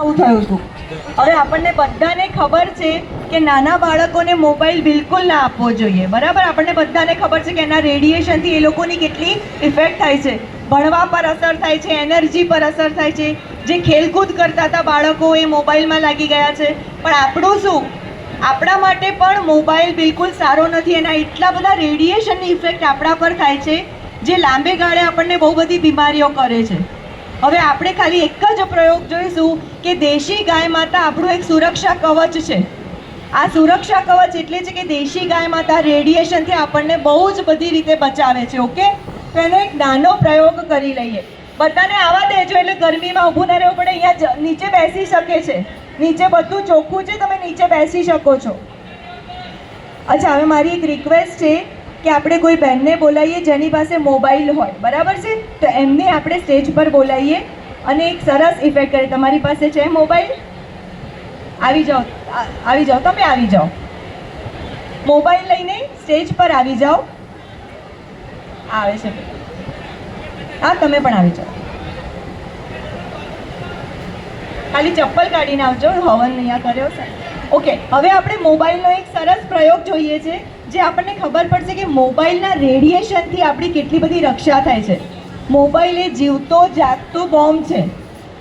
આવું થયું હતું. હવે આપણને બધાને ખબર છે કે નાના બાળકોને મોબાઈલ બિલકુલ ના આપવો જોઈએ. બરાબર? આપણને બધાને ખબર છે કે એના રેડિયેશનથી એ લોકોની કેટલી ઇફેક્ટ થાય છે. ભણવા પર અસર થાય છે, એનર્જી પર અસર થાય છે. જે ખેલકૂદ કરતા હતા બાળકો એ મોબાઈલમાં લાગી ગયા છે. પણ આપણું શું? આપણા માટે પણ મોબાઈલ બિલકુલ સારો નથી. એના એટલા બધા રેડિયેશનની ઇફેક્ટ આપણા પર થાય છે, જે લાંબે ગાળે આપણને બહુ બધી બીમારીઓ કરે છે. હવે આપણે ખાલી એક જ પ્રયોગ જોઈશું કે દેશી ગાય માતા આપણું એક સુરક્ષા કવચ છે. આ સુરક્ષા કવચ એટલે છે કે દેશી ગાય માતા રેડિયેશનથી આપણને બહુ જ બધી રીતે બચાવે છે, ઓકે? તો એનો એક નાનો પ્રયોગ કરી લઈએ. બધાને આવા દેજો, એટલે ગરમીમાં ઊભું ના રહેવું પડે. અહીંયા નીચે બેસી શકે છે. નીચે બધું ચોખ્ખું છે, તમે નીચે બેસી શકો છો. અચ્છા, હવે મારી એક રિક્વેસ્ટ છે. કે આપણે કોઈ બહેનને બોલાવીએ જેની પાસે મોબાઈલ હોય, બરાબર છે? તો એમને આપણે સ્ટેજ પર બોલાવીએ અને એક સરસ ઇફેક્ટ કરે. તમારી પાસે છે મોબાઈલ? આવી જાઓ. આવી જાઓ. તમે આવી જાઓ. મોબાઈલ લઈને સ્ટેજ પર આવી જાઓ. આવે છે. હા, તમે પણ આવી જાઓ. ખાલી ચપ્પલ કાઢીને આવજો. હવન અહીંયા કર્યો ઓકે હવે આપણે મોબાઈલનો એક સરસ પ્રયોગ જોઈએ છે. જે આપણને ખબર પડશે કે મોબાઈલના રેડિયેશનથી આપણી કેટલી બધી રક્ષા થાય છે. મોબાઈલ એ જીવતો જાગતો બોમ્બ છે.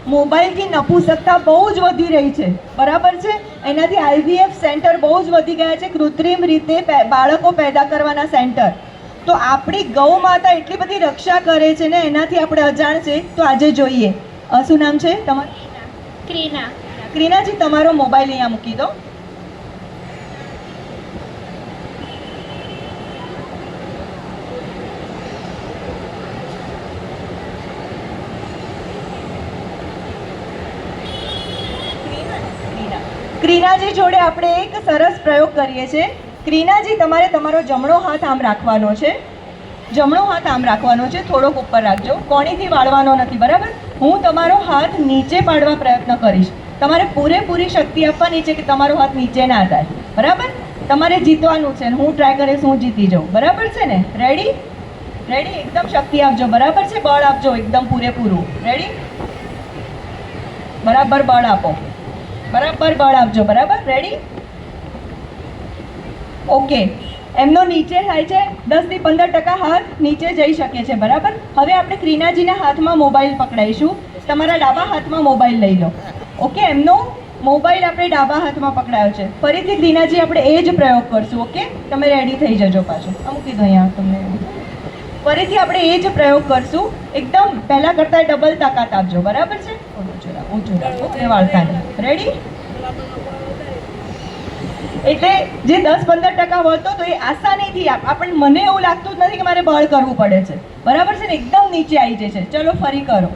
મોબાઈલથી નપુસકતા બહુ જ વધી રહી છે. બરાબર છે? એનાથી આઈવીએફ સેન્ટર બહુ જ વધી ગયા છે કૃત્રિમ રીતે બાળકો પેદા કરવાના સેન્ટર. તો આપણી ગૌ માતા એટલી બધી રક્ષા કરે છે ને એનાથી આપણે અજાણ છે તો આજે જોઈએ. શું નામ છે તમારું? ક્રીના. ક્રીનાજી તમારો મોબાઈલ અહીંયા મૂકી દો. ક્રીનાજી જોડે આપણે એક સરસ પ્રયોગ કરીએ છીએ. ક્રીનાજી તમારે તમારો જમણો હાથ આમ રાખવાનો છે. જમણો હાથ આમ રાખવાનો છે. થોડોક ઉપર રાખજો. કોણીથી વાળવાનો નથી, બરાબર? હું તમારો હાથ નીચે પાડવા પ્રયત્ન કરીશ. તમારે પૂરેપૂરી શક્તિ આપવાની છે કે તમારો હાથ નીચે ના થાય બરાબર? તમારે જીતવાનું છે હું ટ્રાય કરીશ, હું જીતી જાઉં. બરાબર છે ને? રેડી રેડી એકદમ શક્તિ આપજો. બરાબર છે? બળ આપજો. એકદમ પૂરેપૂરું. રેડી બરાબર બળ આપો. બરાબર બળ આપજો, બરાબર? રેડી ઓકે એમનો નીચે થાય છે દસથી પંદર ટકા હાથ નીચે જઈ શકે છે, બરાબર? હવે આપણે ક્રીનાજીના હાથમાં મોબાઈલ પકડાઈશું. તમારા ડાબા હાથમાં મોબાઈલ લઈ લો. ઓકે એમનો મોબાઈલ આપણે ડાબા હાથમાં પકડાયો છે. ફરીથી ક્રીનાજી આપણે એ જ પ્રયોગ કરશું ઓકે તમે રેડી થઈ જજો પાછું. મૂકી દો અહીંયા, તમને ફરીથી આપણે એ જ પ્રયોગ કરશું. એકદમ પહેલા કરતાં ડબલ તાકાત આપજો. બરાબર છે? નહીં. રેડી એટલે જે દસ પંદર ટકા વળતો તો એ આસાનીથી આપ આપણને મને એવું લાગતું જ નથી કે મારે બળ કરવું પડે છે. બરાબર છે ને? એકદમ નીચે આવી જાય છે. ચલો, ફરી કરો.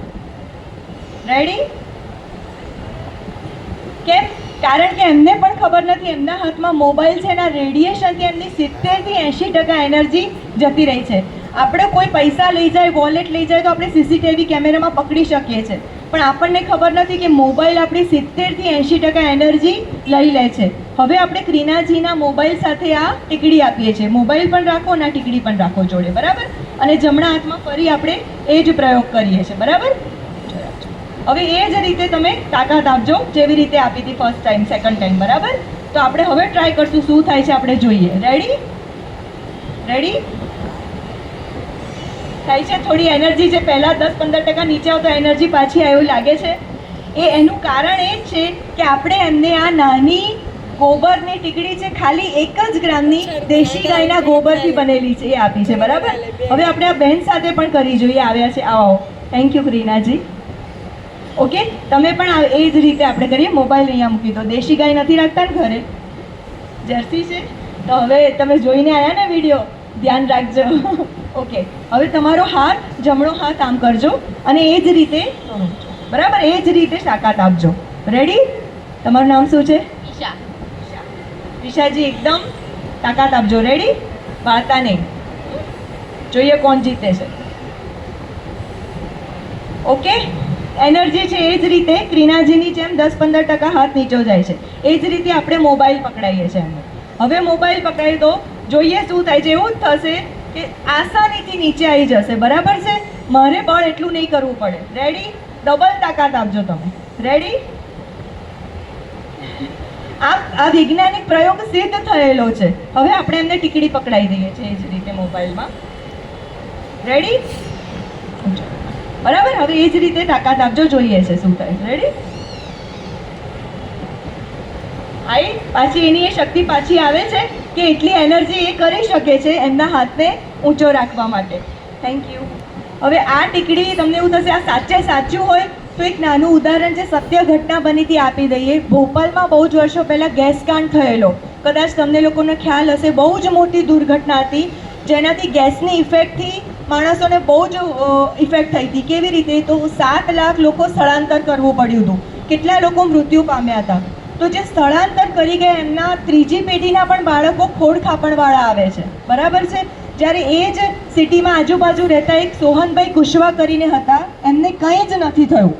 રેડી કેમ? કારણ કે એમને પણ ખબર નથી. એમના હાથમાં મોબાઈલ છે એના રેડિયેશનથી એમની સિત્તેરથી એંશી ટકા એનર્જી જતી રહી છે. આપણે કોઈ પૈસા લઈ જાય વોલેટ લઈ જાય તો આપણે સીસીટીવી કેમેરામાં પકડી શકીએ છીએ. પણ આપણને ખબર નથી કે મોબાઈલ આપણી સિત્તેરથી એંશી ટકા એનર્જી લઈ લે છે. હવે આપણે ક્રિનાજીના મોબાઈલ સાથે આ ટીકડી આપીએ છીએ. મોબાઈલ પણ રાખો અને આ ટીકડી પણ રાખો જોડે, બરાબર? અને જમણા હાથમાં ફરી આપણે એ જ પ્રયોગ કરીએ છીએ, બરાબર? હવે એ જ રીતે તમે તાકાત આપજો, જેવી રીતે આપી હતી ફર્સ્ટ ટાઈમ સેકન્ડ ટાઈમ બરાબર? તો આપણે હવે ટ્રાય કરશું, શું થાય છે આપણે જોઈએ. રેડી રેડી થાય છે. થોડી એનર્જી જે પહેલાં દસ પંદર ટકા નીચે આવતો એનર્જી પાછી આવ્યું લાગે છે. એ એનું કારણ એ છે કે આપણે એમને આ નાની ગોબરની ટીકડી છે, ખાલી એક જ ગ્રામની દેશી ગાયના ગોબરથી બનેલી છે, એ આપી છે, બરાબર? હવે આપણે આ બહેન સાથે પણ કરી જોઈએ, આવ્યા છે. આવો થેન્ક યુ ક્રીનાજી ઓકે તમે પણ એ જ રીતે આપણે કરીએ. મોબાઈલ અહીંયા મૂકી દો. દેશી ગાય નથી રાખતા ને ઘરે. જર્સી છે. તો હવે તમે જોઈને આવ્યા ને વીડિયો? ધ્યાન રાખજો. ઓકે. હવે તમારો હાથ જમણો હાથ આમ કરજો અને એ જ રીતે બરાબર એ જ રીતે તાકાત આપજો. રેડી તમારું નામ શું છે? ઈશા. ઈશાજી એકદમ તાકાત આપજો. રેડી વાર્તા નહીં. જોઈએ કોણ જીતે છે. ઓકે એનર્જી છે એ જ રીતે ક્રિનાજીની જેમ દસ પંદર ટકા હાથ નીચો જાય છે. એ જ રીતે આપણે મોબાઈલ પકડાઈએ છીએ હવે મોબાઈલ પકડાય તો જોઈએ શું થાય છે એવું જ થશે. કે આસાનીથી નીચે આવી જશે. બરાબર છે? મારે બળ એટલું નહીં કરવું પડે. રેડી ડબલ તાકાત આપજો તમે. રેડી આ આ વૈજ્ઞાનિક પ્રયોગ સિદ્ધ થયેલો છે. હવે આપણે એમને ટીકડી પકડાઈ દઈએ છીએ એ જ રીતે મોબાઈલમાં. રેડી બરાબર? હવે એ જ રીતે તાકાત આપજો. જોઈએ છે શું થાય. રેડી આઈ, પાછી એની એ શક્તિ પાછી આવે છે? કે એટલી એનર્જી એ કરી શકે છે એમના હાથને ઊંચો રાખવા માટે. થેન્ક યુ હવે આ ટીકડી તમને એવું થશે, આ સાચે સાચું હોય તો એક નાનું ઉદાહરણ છે, સત્ય ઘટના બની હતી આપી દઈએ. ભોપાલમાં બહુ જ વર્ષો પહેલાં ગેસ કાંડ થયેલો. કદાચ તમને લોકોને ખ્યાલ હશે, બહુ જ મોટી દુર્ઘટના હતી, જેનાથી ગેસની ઇફેક્ટથી માણસોને બહુ જ ઇફેક્ટ થઈ હતી. કેવી રીતે? તો સાત લાખ લોકો સ્થળાંતર કરવું પડ્યું હતું. કેટલા લોકો મૃત્યુ પામ્યા હતા? તો જે સ્થળાંતર કરી ગયા એમના ત્રીજી પેઢીના પણ બાળકો ખોડ ખાપણવાળા આવે છે. બરાબર છે? જ્યારે એ જ સિટીમાં આજુબાજુ રહેતા એક સોહનભાઈ કુશવા કરીને હતા, એમને કંઈ જ નથી થયું.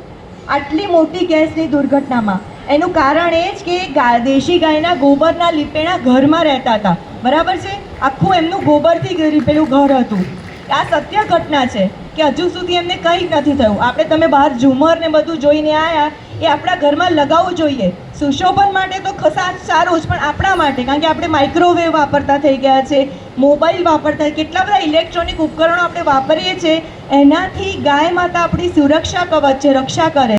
આટલી મોટી ગેસની દુર્ઘટનામાં. એનું કારણ એ જ કે દેશી ગાયના ગોબરના લીપેણા ઘરમાં રહેતા હતા. બરાબર છે? આખું એમનું ગોબરથી પેલું ઘર હતું. આ સત્ય ઘટના છે કે હજુ સુધી એમને કંઈ જ નથી થયું. આપણે તમે બહાર ઝુમર ને બધું જોઈને આવ્યા એ આપણા ઘરમાં લગાવવું જોઈએ. સુશોભન માટે તો ખસા સારું જ, પણ આપણા માટે, કારણ કે આપણે માઇક્રોવેવ વાપરતા થઈ ગયા છે મોબાઈલ વાપરતા, કેટલા બધા ઇલેક્ટ્રોનિક ઉપકરણો આપણે વાપરીએ છીએ, એનાથી ગાય માતા આપણી સુરક્ષા કવચ છે, રક્ષા કરે.